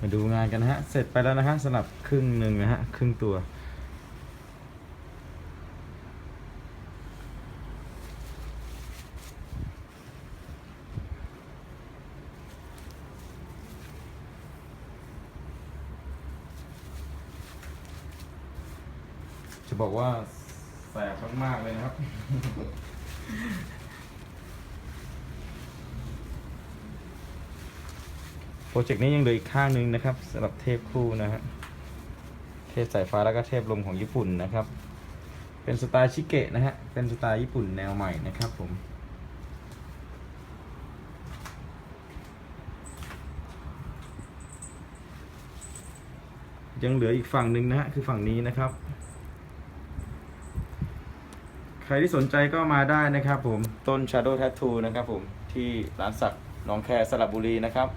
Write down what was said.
มาดูงานกันนะฮะ เสร็จไปแล้วนะฮะสำหรับครึ่งหนึ่งนะฮะ ครึ่งตัว จะบอกว่าแสบมากๆเลยนะครับ โป รเจกต์นี้ยังเหลืออีกข้างหนึ่งนะครับสำหรับเทปคู่นะฮะเทปสายฟ้าแล้วก็เทปลมของญี่ปุ่นนะครับ เป็นสไตล์ชิเกะนะฮะเป็นสไตล์ญี่ปุ่นแนวใหม่นะครับผมยังเหลืออีกฝั่งหนึ่งนะฮะคือฝั่งนี้นะครับ ใครที่สนใจก็มาได้นะครับผมต้น Shadow Tattoo นะครับผมที่ร้านสักหนองแคสระบุรีนะครับ